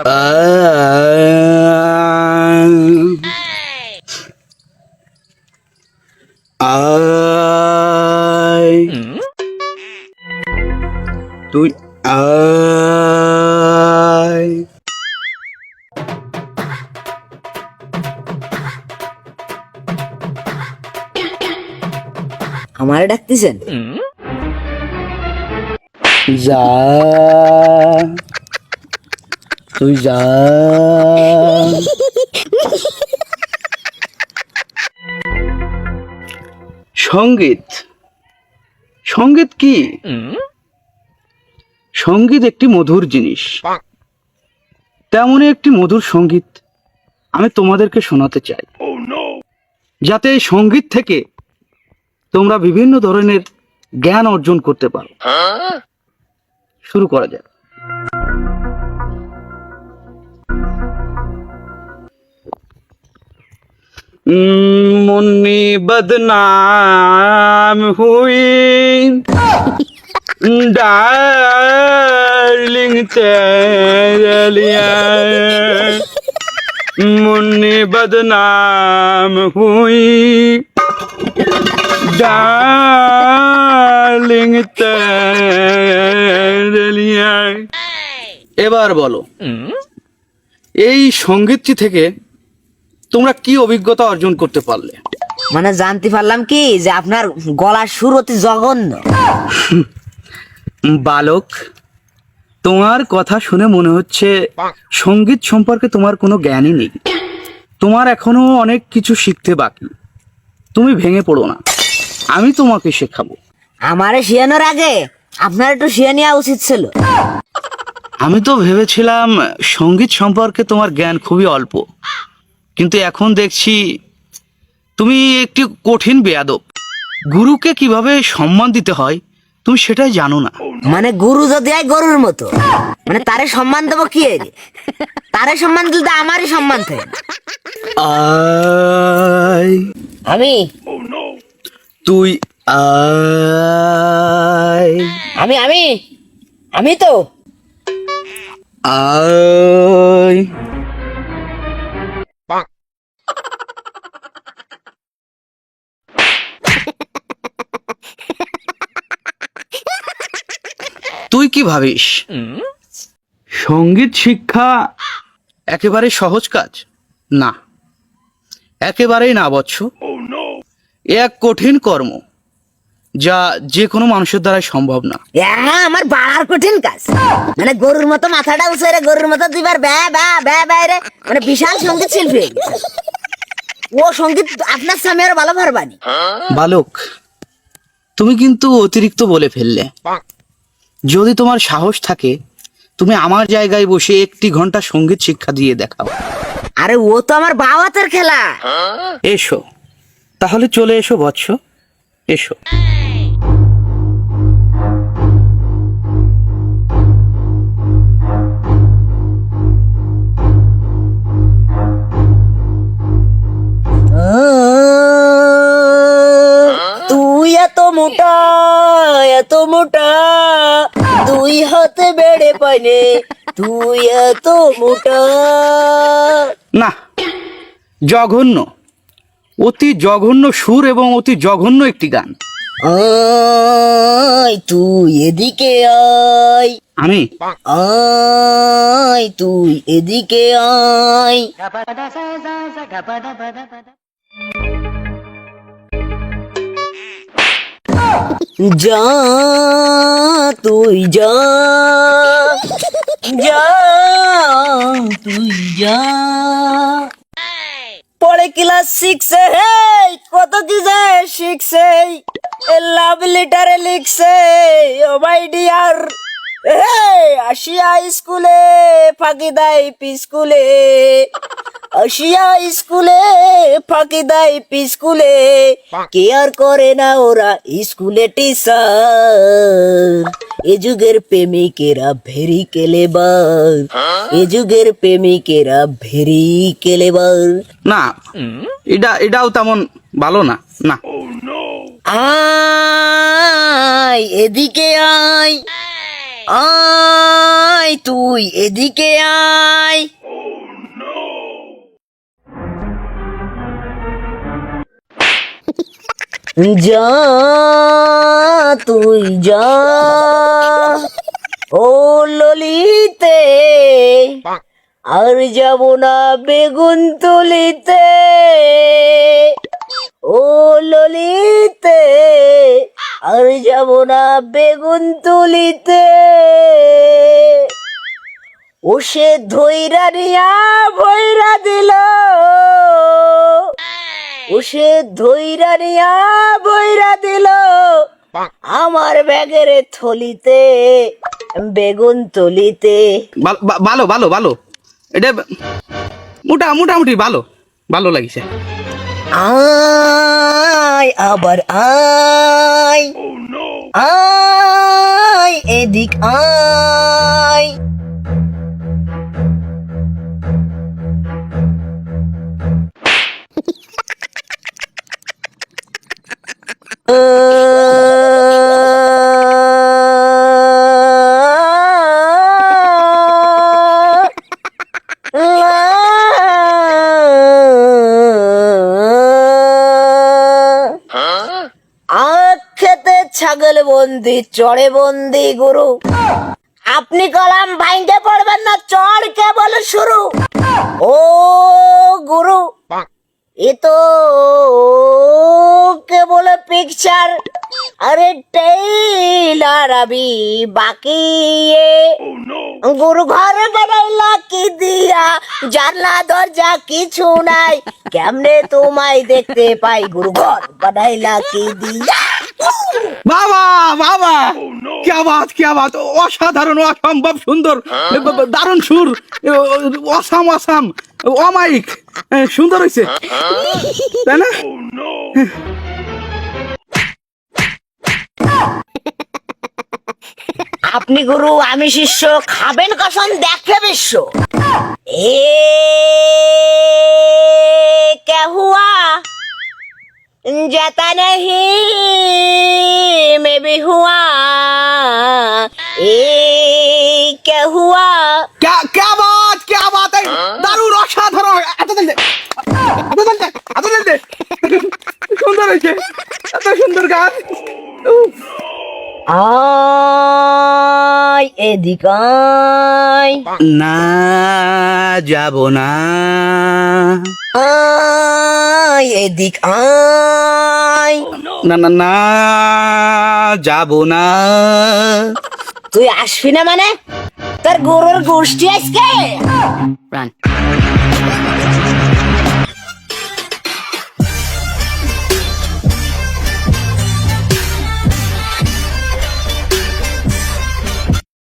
I তুই I আমারে ডাকতেছেন যা তুই যা। সংগীত। সংগীত কি? সংগীত একটি মধুর জিনিস। তেমনই একটি মধুর সংগীত আমি তোমাদেরকে শোনাতে চাই। যাতে এই সংগীত থেকে তোমরা বিভিন্ন ধরনের জ্ঞান অর্জন করতে পারো। শুরু করা যাক। মুন্নি বদনাম হুই ডার্লিং তেলিয়া মুন্নি বদনাম হুই ডার্লিং তেলিয়া এবার বলো এই সঙ্গীতটি থেকে তোমরা কি অভিজ্ঞতা অর্জন করতে পারলে? মানে জানতে পারলাম কি যে আপনার গলার সুর অতি জঘন্য। বালক তোমার কথা শুনে মনে হচ্ছে সংগীত সম্পর্কে তোমার কোনো জ্ঞানই নেই। তোমার এখনও অনেক কিছু শিখতে বাকি। তুমি ভেঙে পড়ো না। আমি তোমাকে শেখাবো। আমারে শিয়ানোর আগে আপনার একটু শিয়ে নেওয়া উচিত ছিল। আমি তো ভেবেছিলাম সংগীত সম্পর্কে তোমার জ্ঞান খুবই অল্প। কিন্তু এখন দেখছি তুমি একটি কঠিন বেয়াদব। গুরুকে কীভাবে সম্মান দিতে হয় তুমি সেটাই জানো না। মানে গুরু যদি হয় গরুর মতো। মানে তারে সম্মান দেবো কি? তারে সম্মান দিলে তো আমারই সম্মান থাকে। আমি? তুই আমি আমি? আমি তো? আয়। তুই কি ভাবিস? সংগীত শিক্ষা একেবারে সহজ কাজ। না একেবারেই না বৎস। এ এক কঠিন কর্ম যা যে কোনো মানুষের দ্বারাই সম্ভব না। আমার বাড়ার কঠিন কাজ। মানে গরুর মতো মাথাটা উঁচু রে গরুর মতো দুইবার ব্যা ব্যা ব্যা ব্যা রে। মানে বিশাল সংগীত শিল্পী ও সংগীত আপনার স্বামী আরও ভালো পারবানি বালক তুমি কিন্তু অতিরিক্ত বলে ফেললে। যদি তোমার সাহস থাকে তুমি আমার জায়গায় বসে একটি ঘণ্টা সংগীত শিক্ষা দিয়ে দেখাও। আরে ও তো আমার বাবাতের খেলা। এসো। তাহলে চলে এসো বৎস। এসো। তুই এত মোটা এত মোটা। দুই হাতে বেড়ে পাইনে তুই এত মোটা। না জঘন্য। অতি জঘন্য সুর এবং অতি জঘন্য একটি গান। আয় তুই এদিকে আয়। আমি? আয় তুই এদিকে আয়। যা, তুই যা। যা, তুই যা। পড়ে ক্লাস সিক্সে হে কত কি যায় শিখছে লাভ লেটারে লিখছে, ও মাই ডিয়ার আসিয়া স্কুলে ফাঁকি দেয় স্কুলে আসিয়া স্কুলে ফাঁকি দেয় স্কুলে। কেয়ার করে না ওরা স্কুলে টিচার। এ যুগের প্রেমিকেরা ভেরি কেলেবার। এ যুগের প্রেমিকেরা ভেরি কেলেবার। না এটা এটাও তেমন ভালো না না। আয় এদিকে আয়। আয় তুই এদিকে আয়। যা, তুই যা। ও ললিতে, আর যাব না বেগুন তুলিতে। ও ললিতে, আর যাব না বেগুন তুলিতে। ও সে ধৈরা নিয়া ভৈরা দিল। ও সে ধৈরা নিয়া ভৈরা দিল। আমার ব্যাগের থলিতে বেগুন তলিতে ভালো- ভালো ভালো ভালো। এটা মোটা মোটামুটি ভালো ভালো লাগিছে। আয় আবার আয়। আয় এদিক আয়। ছাগল বন্দি চড়ে বন্দি গুরু আপনি কলাম ভাইঙ্গে পড়বেন না চড় কেবল শুরু ও গুরু এ তো কেবল পিকচার আরে টেইলার আবি বাকি এ। গুরু ঘর বানাইলা কি দিয়া, জানলা, দরজা কিছু নাই। কেমনে তোমায় দেখতে পাই, গুরু ঘর বানাইলা কি দিয়া? বাবা বাবা। কে বাত কে বাত অসাধারণ অসম্ভব সুন্দর ব- ব- দারুণ সুর অসাম অসাম অমাইক এ, সুন্দর হয়েছে তাই না আপনি গুরু আমি শিষ্য খাবেন কসম দেখে বিশ্ব এ क्या हुआ जाता नहीं मैं भी हुआ এত সুন্দর হয়েছে। এত সুন্দর। আয় এদিক আয়। না যাব না। আয় এদিক আয়। না না না যাব না। তুই আসবি না মানে? তোর গরুর গোষ্ঠী আজকে.